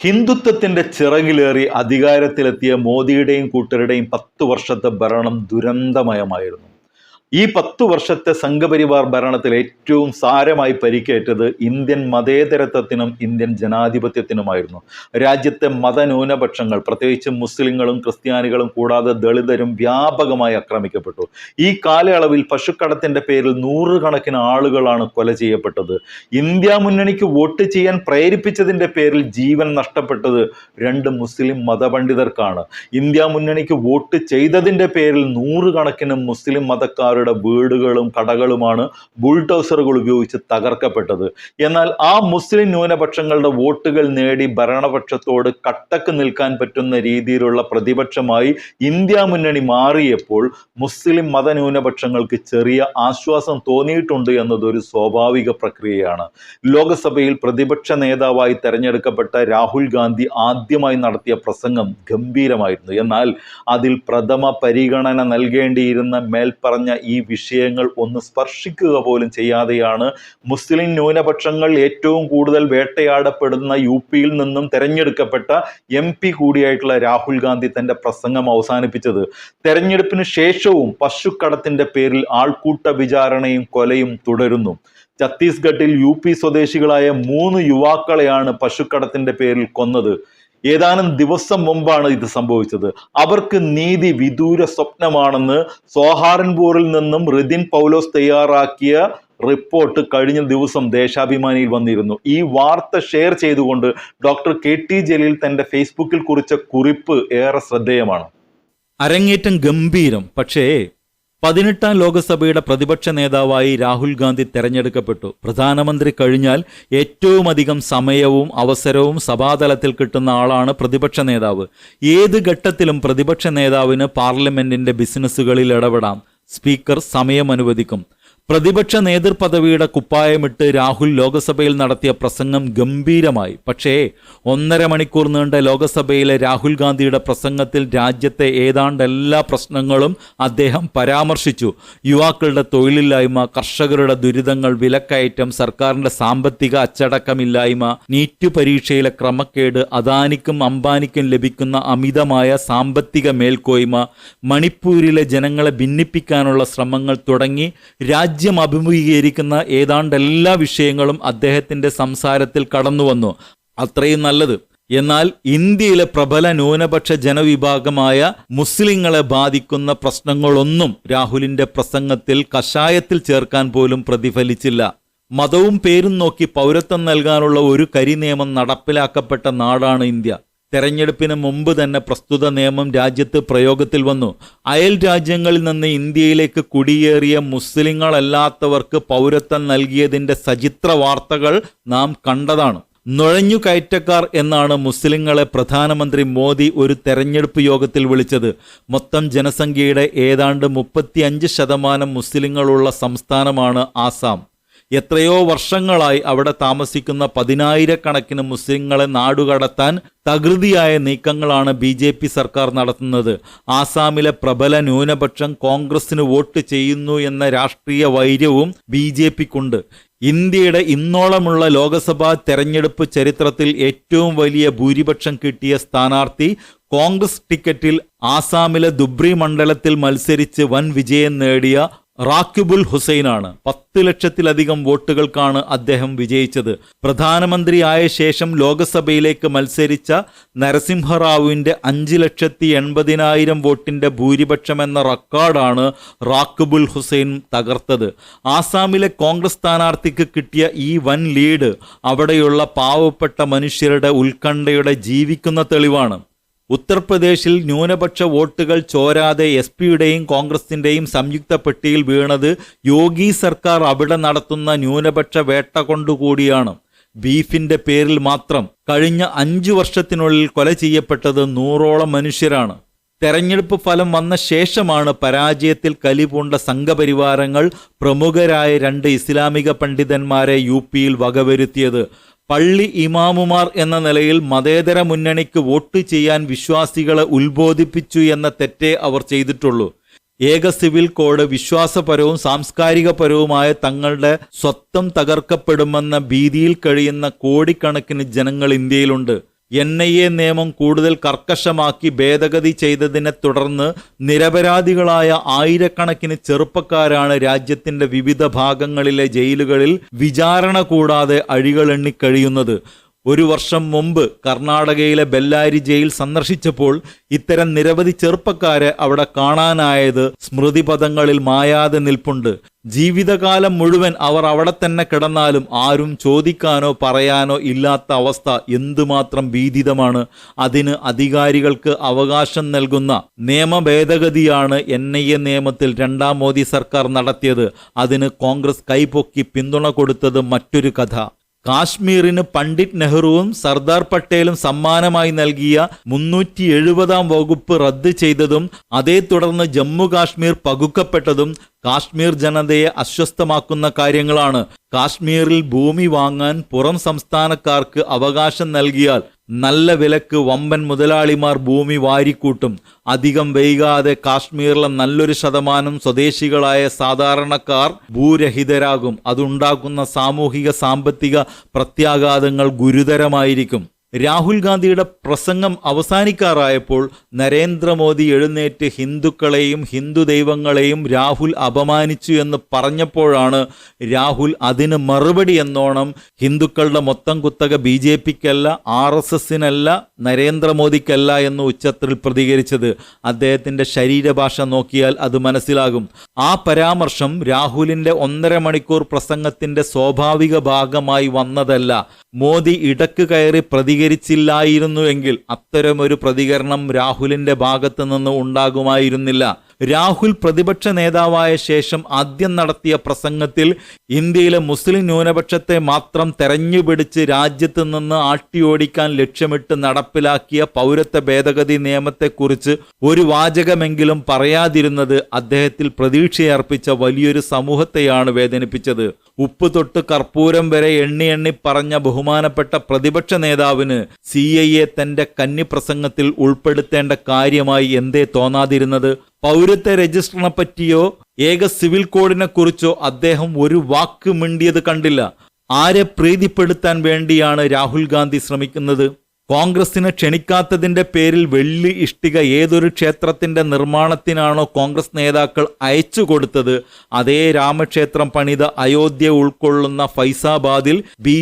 ഹിന്ദുത്വത്തിന്റെ ചിറകിലേറി അധികാരത്തിലെത്തിയ മോദിയുടെയും കൂട്ടരുടെയും പത്തു വർഷത്തെ ഭരണം ദുരന്തമയമായിരുന്നു. ഈ പത്തു വർഷത്തെ സംഘപരിവാർ ഭരണത്തിൽ ഏറ്റവും സാരമായി പരിക്കേറ്റത് ഇന്ത്യൻ മതേതരത്വത്തിനും ഇന്ത്യൻ ജനാധിപത്യത്തിനുമായിരുന്നു. രാജ്യത്തെ മതന്യൂനപക്ഷങ്ങൾ പ്രത്യേകിച്ച് മുസ്ലിങ്ങളും ക്രിസ്ത്യാനികളും കൂടാതെ ദളിതരും വ്യാപകമായി ആക്രമിക്കപ്പെട്ടു. ഈ കാലയളവിൽ പശുക്കടത്തിന്റെ പേരിൽ നൂറുകണക്കിന് ആളുകളാണ് കൊല ചെയ്യപ്പെട്ടത്. ഇന്ത്യ മുന്നണിക്ക് വോട്ട് ചെയ്യാൻ പ്രേരിപ്പിച്ചതിന്റെ പേരിൽ ജീവൻ നഷ്ടപ്പെട്ടത് രണ്ട് മുസ്ലിം മതപണ്ഡിതർക്കാണ്. ഇന്ത്യ മുന്നണിക്ക് വോട്ട് ചെയ്തതിന്റെ പേരിൽ നൂറുകണക്കിന് മുസ്ലിം മതക്കാരുടെ വീടുകളും കടകളുമാണ് ബുൾഡോസറുകൾ ഉപയോഗിച്ച് തകർക്കപ്പെട്ടത്. എന്നാൽ ആ മുസ്ലിം ന്യൂനപക്ഷങ്ങളുടെ വോട്ടുകൾ നേടി ഭരണപക്ഷത്തോട് കട്ടക്ക് നിൽക്കാൻ പറ്റുന്ന രീതിയിലുള്ള പ്രതിപക്ഷമായി ഇന്ത്യ മുന്നണി മാറിയപ്പോൾ മുസ്ലിം മതന്യൂനപക്ഷങ്ങൾക്ക് ചെറിയ ആശ്വാസം തോന്നിയിട്ടുണ്ട് എന്നതൊരു സ്വാഭാവിക പ്രക്രിയയാണ്. ലോകസഭയിൽ പ്രതിപക്ഷ നേതാവായി തെരഞ്ഞെടുക്കപ്പെട്ട രാഹുൽ ഗാന്ധി ആദ്യമായി നടത്തിയ പ്രസംഗം ഗംഭീരമായിരുന്നു. എന്നാൽ അതിൽ പ്രഥമ പരിഗണന നൽകേണ്ടിയിരുന്ന മേൽപ്പറഞ്ഞ ഈ വിഷയങ്ങൾ ഒന്ന് സ്പർശിക്കുക പോലും ചെയ്യാതെയാണ് മുസ്ലിം ന്യൂനപക്ഷങ്ങൾ ഏറ്റവും കൂടുതൽ വേട്ടയാടപ്പെടുന്ന യു പിയിൽ നിന്നും തെരഞ്ഞെടുക്കപ്പെട്ട എം പി കൂടിയായിട്ടുള്ള രാഹുൽ ഗാന്ധി തന്റെ പ്രസംഗം അവസാനിപ്പിച്ചത്. തെരഞ്ഞെടുപ്പിന് ശേഷവും പശുക്കടത്തിന്റെ പേരിൽ ആൾക്കൂട്ട വിചാരണയും കൊലയും തുടരുന്നു. ഛത്തീസ്ഗഡിൽ യു പി സ്വദേശികളായ മൂന്ന് യുവാക്കളെയാണ് പശുക്കടത്തിന്റെ പേരിൽ കൊന്നത്. ഏതാനും ദിവസം മുമ്പാണ് ഇത് സംഭവിച്ചത്. അവർക്ക് നീതി വിദൂര സ്വപ്നമാണെന്ന് സോഹാറൻപൂറിൽ നിന്നും റിദിൻ പൗലോസ് തയ്യാറാക്കിയ റിപ്പോർട്ട് കഴിഞ്ഞ ദിവസം ദേശാഭിമാനിയിൽ വന്നിരുന്നു. ഈ വാർത്ത ഷെയർ ചെയ്തുകൊണ്ട് ഡോക്ടർ കെ ടി ജലീൽ തന്റെ ഫേസ്ബുക്കിൽ കുറിച്ച കുറിപ്പ് ഏറെ ശ്രദ്ധേയമാണ്. അരങ്ങേറ്റം ഗംഭീരം. പക്ഷേ പതിനെട്ടാം ലോകസഭയുടെ പ്രതിപക്ഷ നേതാവായി രാഹുൽ ഗാന്ധി തെരഞ്ഞെടുക്കപ്പെട്ടു. പ്രധാനമന്ത്രി കഴിഞ്ഞാൽ ഏറ്റവും അധികം സമയവും അവസരവും സഭാതലത്തിൽ കിട്ടുന്ന ആളാണ് പ്രതിപക്ഷ നേതാവ്. ഏത് ഘട്ടത്തിലും പ്രതിപക്ഷ നേതാവിന് പാർലമെന്റിന്റെ ബിസിനസ്സുകളിൽ ഇടപെടാം. സ്പീക്കർ സമയം അനുവദിക്കും. പ്രതിപക്ഷ നേതൃപദവിയുടെ കുപ്പായമിട്ട് രാഹുൽ ലോകസഭയിൽ നടത്തിയ പ്രസംഗം ഗംഭീരമായി. പക്ഷേ ഒന്നര മണിക്കൂർ നീണ്ട ലോകസഭയിലെ രാഹുൽ ഗാന്ധിയുടെ പ്രസംഗത്തിൽ രാജ്യത്തെ ഏതാണ്ട് എല്ലാ പ്രശ്നങ്ങളും അദ്ദേഹം പരാമർശിച്ചു. യുവാക്കളുടെ തൊഴിലില്ലായ്മ കർഷകരുടെ ദുരിതങ്ങൾ വിലക്കയറ്റം സർക്കാരിന്റെ സാമ്പത്തിക അച്ചടക്കമില്ലായ്മ നീറ്റ് പരീക്ഷയിലെ ക്രമക്കേട് അദാനിക്കും അംബാനിക്കും ലഭിക്കുന്ന അമിതമായ സാമ്പത്തിക മേൽക്കോയ്മ മണിപ്പൂരിലെ ജനങ്ങളെ ഭിന്നിപ്പിക്കാനുള്ള ശ്രമങ്ങൾ തുടങ്ങി രാജ്യം അഭിമുഖീകരിക്കുന്ന ഏതാണ്ട് എല്ലാ വിഷയങ്ങളും അദ്ദേഹത്തിന്റെ സംസാരത്തിൽ കടന്നു വന്നു. അത്രയും നല്ലത്. എന്നാൽ ഇന്ത്യയിലെ പ്രബല ന്യൂനപക്ഷ ജനവിഭാഗമായ മുസ്ലിങ്ങളെ ബാധിക്കുന്ന പ്രശ്നങ്ങളൊന്നും രാഹുലിന്റെ പ്രസംഗത്തിൽ കഷായത്തിൽ ചേർക്കാൻ പോലും പ്രതിഫലിച്ചില്ല. മതവും പേരും നോക്കി പൗരത്വം നൽകാനുള്ള ഒരു കരിനിയമം നടപ്പിലാക്കപ്പെട്ട നാടാണ് ഇന്ത്യ. തെരഞ്ഞെടുപ്പിന് മുമ്പ് തന്നെ പ്രസ്തുത നിയമം രാജ്യത്ത് പ്രയോഗത്തിൽ വന്നു. അയൽ രാജ്യങ്ങളിൽ നിന്ന് ഇന്ത്യയിലേക്ക് കുടിയേറിയ മുസ്ലിങ്ങളല്ലാത്തവർക്ക് പൗരത്വം നൽകിയതിന്റെ സചിത്ര വാർത്തകൾ നാം കണ്ടതാണ്. നുഴഞ്ഞു കയറ്റക്കാർ എന്നാണ് മുസ്ലിങ്ങളെ പ്രധാനമന്ത്രി മോദി ഒരു തെരഞ്ഞെടുപ്പ് യോഗത്തിൽ വിളിച്ചത്. മൊത്തം ജനസംഖ്യയുടെ ഏതാണ്ട് മുപ്പത്തിയഞ്ച് ശതമാനം മുസ്ലിങ്ങളുള്ള സംസ്ഥാനമാണ് ആസാം. എത്രയോ വർഷങ്ങളായി അവിടെ താമസിക്കുന്ന പതിനായിരക്കണക്കിന് മുസ്ലിങ്ങളെ നാടുകടത്താൻ തകൃതിയായ നീക്കങ്ങളാണ് ബി ജെ പി സർക്കാർ നടത്തുന്നത്. ആസാമിലെ പ്രബല ന്യൂനപക്ഷം കോൺഗ്രസിന് വോട്ട് ചെയ്യുന്നു എന്ന രാഷ്ട്രീയ വൈര്യവും ബി ജെ പിക്കുണ്ട്. ഇന്ത്യയുടെ ഇന്നോളമുള്ള ലോക്സഭാ തെരഞ്ഞെടുപ്പ് ചരിത്രത്തിൽ ഏറ്റവും വലിയ ഭൂരിപക്ഷം കിട്ടിയ സ്ഥാനാർത്ഥി കോൺഗ്രസ് ടിക്കറ്റിൽ ആസാമിലെ ദുബ്രി മണ്ഡലത്തിൽ മത്സരിച്ച് വൻ വിജയം നേടിയ റാക്കിബുൽ ഹുസൈനാണ്. പത്ത് ലക്ഷത്തിലധികം വോട്ടുകൾക്കാണ് അദ്ദേഹം വിജയിച്ചത്. പ്രധാനമന്ത്രിയായ ശേഷം ലോക്സഭയിലേക്ക് മത്സരിച്ച നരസിംഹറാവുവിന്റെ അഞ്ച് ലക്ഷത്തി എൺപതിനായിരം വോട്ടിന്റെ ഭൂരിപക്ഷം എന്ന റെക്കോർഡാണ് റാക്കിബുൽ ഹുസൈൻ തകർത്തത്. ആസാമിലെ കോൺഗ്രസ് സ്ഥാനാർത്ഥിക്ക് കിട്ടിയ ഈ വൻ ലീഡ് അവിടെയുള്ള പാവപ്പെട്ട മനുഷ്യരുടെ ഉത്കണ്ഠയുടെ ജീവിക്കുന്ന തെളിവാണ്. ഉത്തർപ്രദേശിൽ ന്യൂനപക്ഷ വോട്ടുകൾ ചോരാതെ എസ് പിയുടെയും കോൺഗ്രസിന്റെയും സംയുക്ത പെട്ടിയിൽ വീണത് യോഗി സർക്കാർ അവിടെ നടത്തുന്ന ന്യൂനപക്ഷ വേട്ട കൊണ്ടുകൂടിയാണ്. ബീഫിന്റെ പേരിൽ മാത്രം കഴിഞ്ഞ അഞ്ചു വർഷത്തിനുള്ളിൽ കൊല ചെയ്യപ്പെട്ടത് നൂറോളം മനുഷ്യരാണ്. തെരഞ്ഞെടുപ്പ് ഫലം വന്ന ശേഷമാണ് പരാജയത്തിൽ കലിപൂണ്ട സംഘപരിവാരങ്ങൾ പ്രമുഖരായ രണ്ട് ഇസ്ലാമിക പണ്ഡിതന്മാരെ യു പിയിൽ വകവരുത്തിയത്. പള്ളി ഇമാമുമാർ എന്ന നിലയിൽ മതേതര മുന്നണിക്ക് വോട്ട് ചെയ്യാൻ വിശ്വാസികളെ ഉത്ബോധിപ്പിച്ചു എന്ന തെറ്റേ അവർ ചെയ്തിട്ടുള്ളൂ. ഏക സിവിൽ കോഡ് വിശ്വാസപരവും സാംസ്കാരികപരവുമായ തങ്ങളുടെ സ്വത്വം തകർക്കപ്പെടുമെന്ന ഭീതിയിൽ കഴിയുന്ന കോടിക്കണക്കിന് ജനങ്ങൾ ഇന്ത്യയിലുണ്ട്. എൻ ഐ എ നിയമം കൂടുതൽ കർക്കശമാക്കി ഭേദഗതി ചെയ്തതിനെ തുടർന്ന് നിരപരാധികളായ ആയിരക്കണക്കിന് ചെറുപ്പക്കാരാണ് രാജ്യത്തിന്റെ വിവിധ ഭാഗങ്ങളിലെ ജയിലുകളിൽ വിചാരണ കൂടാതെ അഴികളെണ്ണി കഴിയുന്നത്. ഒരു വർഷം മുമ്പ് കർണാടകയിലെ ബെല്ലാരി ജയിൽ സന്ദർശിച്ചപ്പോൾ ഇത്തരം നിരവധി ചെറുപ്പക്കാരെ അവിടെ കാണാനായത് സ്മൃതിപഥങ്ങളിൽ മായാതെ നിൽപ്പുണ്ട്. ജീവിതകാലം മുഴുവൻ അവർ അവിടെ തന്നെ കിടന്നാലും ആരും ചോദിക്കാനോ പറയാനോ ഇല്ലാത്ത അവസ്ഥ എന്തുമാത്രം ഭീതിതമാണ്. അതിന് അധികാരികൾക്ക് അവകാശം നൽകുന്ന നിയമ ഭേദഗതിയാണ് എൻ ഐ എ നിയമത്തിൽ രണ്ടാം മോദി സർക്കാർ നടത്തിയത്. അതിന് കോൺഗ്രസ് കൈപൊക്കി പിന്തുണ കൊടുത്തത് മറ്റൊരു കഥ. കാശ്മീരിന് പണ്ഡിറ്റ് നെഹ്റുവും സർദാർ പട്ടേലും സമ്മാനമായി നൽകിയ മുന്നൂറ്റി എഴുപതാം വകുപ്പ് റദ്ദ് ചെയ്തതും അതേ തുടർന്ന് ജമ്മു കാശ്മീർ പകുക്കപ്പെട്ടതും കാശ്മീർ ജനതയെ അസ്വസ്ഥമാക്കുന്ന കാര്യങ്ങളാണ്. കാശ്മീരിൽ ഭൂമി വാങ്ങാൻ പുറം സംസ്ഥാനക്കാർക്ക് അവകാശം നൽകിയാൽ നല്ല വിലക്ക് വമ്പൻ മുതലാളിമാർ ഭൂമി വാരിക്കൂട്ടും. അധികം വൈകാതെ കാശ്മീരിലെ നല്ലൊരു ശതമാനം സ്വദേശികളായ സാധാരണക്കാർ ഭൂരഹിതരാകും. അതുണ്ടാക്കുന്ന സാമൂഹിക സാമ്പത്തിക പ്രത്യാഘാതങ്ങൾ ഗുരുതരമായിരിക്കും. രാഹുൽ ഗാന്ധിയുടെ പ്രസംഗം അവസാനിക്കാറായപ്പോൾ നരേന്ദ്രമോദി എഴുന്നേറ്റ് ഹിന്ദുക്കളെയും ഹിന്ദു ദൈവങ്ങളെയും രാഹുൽ അപമാനിച്ചു എന്ന് പറഞ്ഞപ്പോഴാണ് രാഹുൽ അതിന് മറുപടി എന്നോണം ഹിന്ദുക്കളുടെ മൊത്തം കുത്തക ബി ജെ പിക്കല്ല ആർ എസ് എസിനല്ല നരേന്ദ്രമോദിക്കല്ല എന്ന് ഉച്ചത്തിൽ പ്രതികരിച്ചത്. അദ്ദേഹത്തിന്റെ ശരീരഭാഷ നോക്കിയാൽ അത് മനസ്സിലാകും. ആ പരാമർശം രാഹുലിന്റെ ഒന്നര മണിക്കൂർ പ്രസംഗത്തിന്റെ സ്വാഭാവിക ഭാഗമായി വന്നതല്ല. മോദി ഇടയ്ക്ക് കയറി പ്രതികരിച്ചില്ലായിരുന്നു എങ്കിൽ അത്തരമൊരു പ്രതികരണം രാഹുലിന്റെ ഭാഗത്തു നിന്ന് ഉണ്ടാകുമായിരുന്നില്ല. രാഹുൽ പ്രതിപക്ഷ നേതാവായ ശേഷം ആദ്യം നടത്തിയ പ്രസംഗത്തിൽ ഇന്ത്യയിലെ മുസ്ലിം ന്യൂനപക്ഷത്തെ മാത്രം തെരഞ്ഞുപിടിച്ച് രാജ്യത്ത് നിന്ന് ആട്ടിയോടിക്കാൻ ലക്ഷ്യമിട്ട് നടപ്പിലാക്കിയ പൗരത്വ ഭേദഗതി നിയമത്തെക്കുറിച്ച് ഒരു വാചകമെങ്കിലും പറയാതിരുന്നത് അദ്ദേഹത്തിൽ പ്രതീക്ഷയർപ്പിച്ച വലിയൊരു സമൂഹത്തെയാണ് വേദനിപ്പിച്ചത്. ഉപ്പ് തൊട്ട് കർപ്പൂരം വരെ എണ്ണി എണ്ണി പറഞ്ഞ ബഹുമാനപ്പെട്ട പ്രതിപക്ഷ നേതാവിന് സി ഐ എ തന്റെ കന്നിപ്രസംഗത്തിൽ ഉൾപ്പെടുത്തേണ്ട കാര്യമായി എന്തേ തോന്നാതിരുന്നത്? പൗരത്വ രജിസ്റ്ററിനെ പറ്റിയോ ഏക സിവിൽ കോഡിനെ കുറിച്ചോ അദ്ദേഹം ഒരു വാക്ക് മിണ്ടിയത് കണ്ടില്ല. ആരെ പ്രീതിപ്പെടുത്താൻ വേണ്ടിയാണ് രാഹുൽ ഗാന്ധി ശ്രമിക്കുന്നത്? കോൺഗ്രസിനെ ക്ഷണിക്കാത്തതിന്റെ പേരിൽ വെള്ളി ഇഷ്ടിക ഏതൊരു ക്ഷേത്രത്തിന്റെ നിർമ്മാണത്തിനാണോ കോൺഗ്രസ് നേതാക്കൾ അയച്ചു കൊടുത്തത്? അതേ രാമക്ഷേത്രം പണിത അയോധ്യ ഉൾക്കൊള്ളുന്ന ഫൈസാബാദിൽ ബി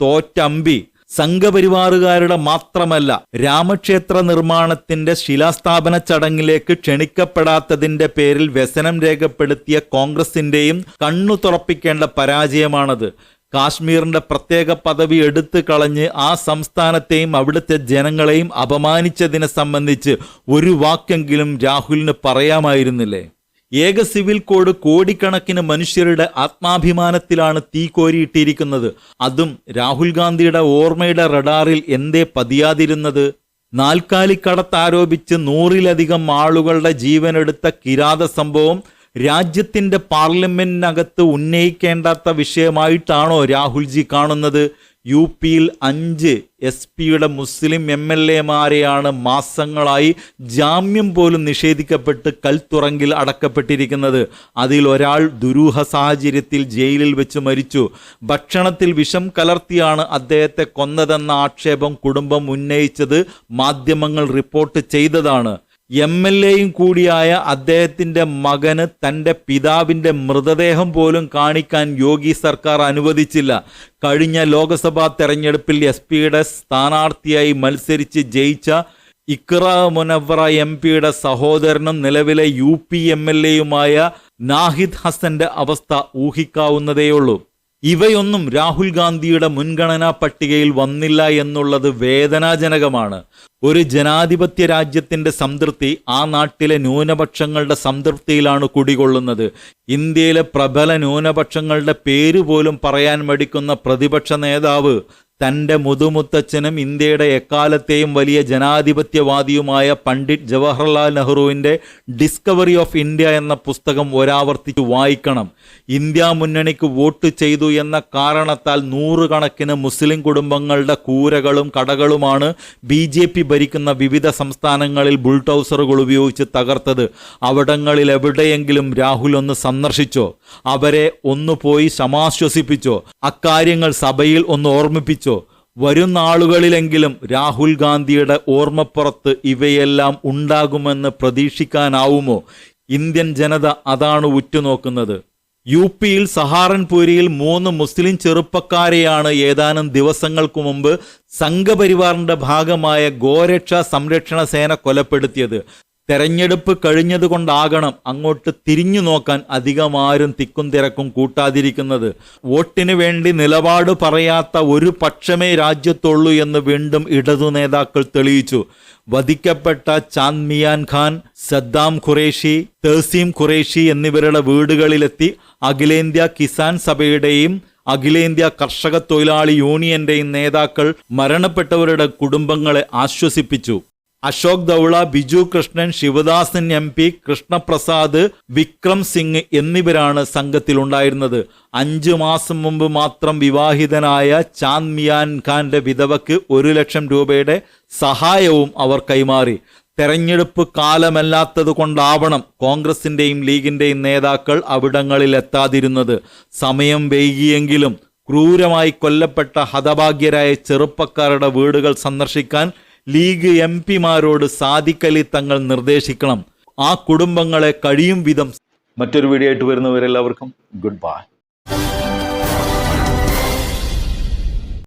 തോറ്റമ്പി. സംഘപരിവാറുകാരുടെ മാത്രമല്ല രാമക്ഷേത്ര നിർമ്മാണത്തിന്റെ ശിലാസ്ഥാപന ചടങ്ങിലേക്ക് ക്ഷണിക്കപ്പെടാത്തതിന്റെ പേരിൽ വ്യസനം രേഖപ്പെടുത്തിയ കോൺഗ്രസിന്റെയും കണ്ണു തുറപ്പിക്കേണ്ട പരാജയമാണത്. കാശ്മീരിന്റെ പ്രത്യേക പദവി എടുത്തു കളഞ്ഞ് ആ സംസ്ഥാനത്തെയും അവിടുത്തെ ജനങ്ങളെയും അപമാനിച്ചതിനെ സംബന്ധിച്ച് ഒരു വാക്കെങ്കിലും രാഹുലിന് പറയാമായിരുന്നില്ലേ? ഏക സിവിൽ കോഡ് കോടിക്കണക്കിന് മനുഷ്യരുടെ ആത്മാഭിമാനത്തിലാണ് തീ കോരിയിട്ടിരിക്കുന്നത്. അതും രാഹുൽ ഗാന്ധിയുടെ ഓർമ്മയുടെ റഡാറിൽ എന്തേ പതിയാതിരുന്നത്? നാൽക്കാലിക്കടത്താരോപിച്ച് നൂറിലധികം ആളുകളുടെ ജീവനെടുത്ത കിരാത സംഭവം രാജ്യത്തിന്റെ പാർലമെന്റിനകത്ത് ഉന്നയിക്കേണ്ടാത്ത വിഷയമായിട്ടാണോ രാഹുൽജി കാണുന്നത്? യു പിയിൽ അഞ്ച് എസ് പിയുടെ മുസ്ലിം എം എൽ എമാരെയാണ് മാസങ്ങളായി ജാമ്യം പോലും നിഷേധിക്കപ്പെട്ട് കൽത്തുറങ്കിൽ അടക്കപ്പെട്ടിരിക്കുന്നത്. അതിൽ ഒരാൾ ദുരൂഹ സാഹചര്യത്തിൽ ജയിലിൽ വെച്ച് മരിച്ചു. ഭക്ഷണത്തിൽ വിഷം കലർത്തിയാണ് അദ്ദേഹത്തെ കൊന്നതെന്ന ആക്ഷേപം കുടുംബം ഉന്നയിച്ചത് മാധ്യമങ്ങൾ റിപ്പോർട്ട് ചെയ്തതാണ്. എം എൽ എയും കൂടിയായ അദ്ദേഹത്തിന്റെ മകന് തന്റെ പിതാവിന്റെ മൃതദേഹം പോലും കാണിക്കാൻ യോഗി സർക്കാർ അനുവദിച്ചില്ല. കഴിഞ്ഞ ലോക്സഭാ തെരഞ്ഞെടുപ്പിൽ എസ് പിയുടെ സ്ഥാനാർത്ഥിയായി മത്സരിച്ച് ജയിച്ച ഇക്ര മുനവറ എം പിയുടെ സഹോദരനും നിലവിലെ യു പി എം എൽ എയുമായ നാഹിദ് ഹസന്റെ അവസ്ഥ ഊഹിക്കാവുന്നതേയുള്ളൂ. ഇവയൊന്നും രാഹുൽ ഗാന്ധിയുടെ മുൻഗണനാ പട്ടികയിൽ വന്നില്ല എന്നുള്ളത് വേദനാജനകമാണ്. ഒരു ജനാധിപത്യ രാജ്യത്തിന്റെ സംതൃപ്തി ആ നാട്ടിലെ ന്യൂനപക്ഷങ്ങളുടെ സംതൃപ്തിയിലാണ് കുടികൊള്ളുന്നത്. ഇന്ത്യയിലെ പ്രബല ന്യൂനപക്ഷങ്ങളുടെ പേര് പോലും പറയാൻ മടിക്കുന്ന പ്രതിപക്ഷ നേതാവ് തന്റെ മുതുമുത്തച്ഛനും ഇന്ത്യയുടെ എക്കാലത്തെയും വലിയ ജനാധിപത്യവാദിയുമായ പണ്ഡിറ്റ് ജവഹർലാൽ നെഹ്റുവിന്റെ ഡിസ്കവറി ഓഫ് ഇന്ത്യ എന്ന പുസ്തകം ഒരാവർത്തിച്ച് വായിക്കണം. ഇന്ത്യ മുന്നണിക്ക് വോട്ട് ചെയ്തു എന്ന കാരണത്താൽ നൂറുകണക്കിന് മുസ്ലിം കുടുംബങ്ങളുടെ കൂരകളും കടകളുമാണ് ബി ജെ പി ഭരിക്കുന്ന വിവിധ സംസ്ഥാനങ്ങളിൽ ബുൾഡോസറുകൾ ഉപയോഗിച്ച് തകർത്തത്. അവിടങ്ങളിൽ എവിടെയെങ്കിലും രാഹുൽ ഒന്ന് സന്ദർശിച്ചോ? അവരെ ഒന്ന് പോയി സമാശ്വസിപ്പിച്ചോ അക്കാര്യങ്ങൾ സഭയിൽ ഒന്ന് ഓർമ്മിപ്പിച്ചോ? വരും നാളുകളിലെങ്കിലും രാഹുൽ ഗാന്ധിയുടെ ഓർമ്മപ്പുറത്ത് ഇവയെല്ലാം ഉണ്ടാകുമെന്ന് പ്രതീക്ഷിക്കാനാവുമോ? ഇന്ത്യൻ ജനത അതാണ് ഉറ്റുനോക്കുന്നത്. യു പിയിൽ സഹാറൻപൂരിയിൽ മൂന്ന് മുസ്ലിം ചെറുപ്പക്കാരെയാണ് ഏതാനും ദിവസങ്ങൾക്ക് മുമ്പ് സംഘപരിവാറിന്റെ ഭാഗമായ ഗോരക്ഷാ സംരക്ഷണ സേന കൊലപ്പെടുത്തിയത്. തെരഞ്ഞെടുപ്പ് കഴിഞ്ഞതുകൊണ്ടാകണം അങ്ങോട്ട് തിരിഞ്ഞു നോക്കാൻ അധികമാരും തിക്കും തിരക്കും കൂട്ടാതിരിക്കുന്നത്. വോട്ടിന് വേണ്ടി നിലപാട് പറയാത്ത ഒരു പക്ഷമേ രാജ്യത്തുള്ളൂ എന്ന് വീണ്ടും ഇടതു നേതാക്കൾ തെളിയിച്ചു. വധിക്കപ്പെട്ട ചാന്ദ് മിയാൻ ഖാൻ സദ്ദാം ഖുറേഷി തേസീം ഖുറേഷി എന്നിവരുടെ വീടുകളിലെത്തി അഖിലേന്ത്യാ കിസാൻ സഭയുടെയും അഖിലേന്ത്യാ കർഷക തൊഴിലാളി യൂണിയന്റെയും നേതാക്കൾ മരണപ്പെട്ടവരുടെ കുടുംബങ്ങളെ ആശ്വസിപ്പിച്ചു. അശോക് ദൗള ബിജു കൃഷ്ണൻ ശിവദാസൻ എം പി കൃഷ്ണപ്രസാദ് വിക്രം സിംഗ് എന്നിവരാണ് സംഘത്തിലുണ്ടായിരുന്നത്. അഞ്ചു മാസം മുമ്പ് മാത്രം വിവാഹിതനായ ചാന്ദ് മിയാൻ ഖാന്റെ വിധവയ്ക്ക് ഒരു ലക്ഷം രൂപയുടെ സഹായവും അവർ കൈമാറി. തെരഞ്ഞെടുപ്പ് കാലമല്ലാത്തത് കൊണ്ടാവണം കോൺഗ്രസിന്റെയും ലീഗിന്റെയും നേതാക്കൾ അവിടങ്ങളിൽ എത്താതിരുന്നത്. സമയം വൈകിയെങ്കിലും ക്രൂരമായി കൊല്ലപ്പെട്ട ഹതഭാഗ്യരായ ചെറുപ്പക്കാരുടെ വീടുകൾ സന്ദർശിക്കാൻ ലീഗ് എം പിമാരോട് സാധിക്കലി തങ്ങൾ നിർദ്ദേശിക്കണം. ആ കുടുംബങ്ങളെ കഴിയും വിധം. മറ്റൊരു വീഡിയോ ആയിട്ട് വരുന്നവരെല്ലാവർക്കും ഗുഡ് ബൈ